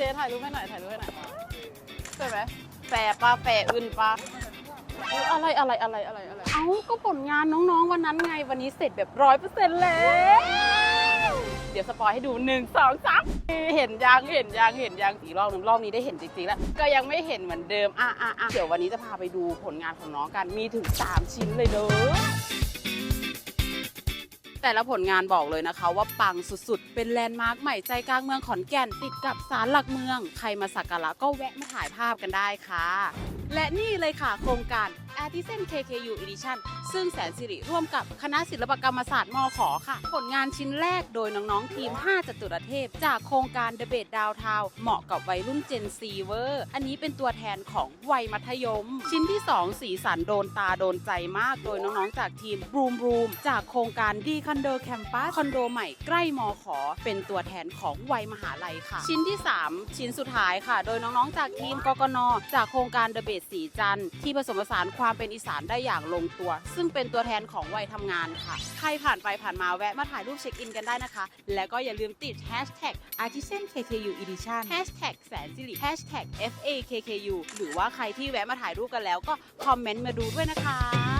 จ๊ถ่ายรูปให้หน่อยถ่ายรูปให้หน่อยสวยไหมแฝปะแฝอื่นปะเอ้ยอะไรอะไรอะไรอะไรอะไรเอ้าก็ผลงานน้องๆวันนั้นไงวันนี้เสร็จแบบร้อยเปอร์เซ็นต์แล้ว เดี๋ยวสปอยให้ดูหนึ่งสองสามเห็นยังเห็นยังเห็นยังอีกรอบหนึ่งรอบนี้ได้เห็นจริงๆแล้ว ก็ยังไม่เห็นเหมือนเดิมอะอะอะเดี๋ยววันนี้จะพาไปดูผลงานของน้องกันมีถึง 3 ชิ้นเลยเด้อ แต่ละผลงานบอกเลยนะคะ ว่าปังสุดๆ เป็นแลนด์มาร์คใหม่ใจกลางเมืองขอนแก่นติดกับศาลหลักเมือง ใครมาสักการะก็แวะมาถ่ายภาพกันได้ค่ะ และนี่เลยค่ะโครงการ Artisan KKU Edition ซึ่งแสนสิริร่วมกับคณะศิลปกรรมศาสตร์มขอค่ะ ผลงานชิ้นแรกโดยน้อง ๆ ทีม 5จตุรเทพ จากโครงการ The b a t e Downtown เหมาะกับวัยรุ่น Gen Z เวอร์อันนี้เป็นตัวแทนของวัยมัธยม ชิ้นที่ 2 สีสันโดนตาโดนใจมาก โดยน้อง ๆ จากทีม Broom Room จากโครงการดีคอนโดแคมปัสคอนโดใหม่ใกล้มขอ เป็นตัวแทนของวัยมหาลัยค่ะ ชิ้นที่ 3 ชิ้นสุดท้ายค่ะ โดยน้องๆจากทีมกกนจากโครงการเดอะเบสสีจันทร์ที่ผสมผสานความเป็นอีสานได้อย่างลงตัว ซึ่งเป็นตัวแทนของวัยทำงานค่ะ ใครผ่านไปผ่านมาแวะมาถ่ายรูปเช็คอินกันได้นะคะ และก็อย่าลืมติด hashtag artisan KKU edition hashtag แสนสิริ hashtag FAKKU หรือว่าใครที่แวะมาถ่ายรูปกันแล้วก็คอมเมนต์มาดูด้วยนะคะ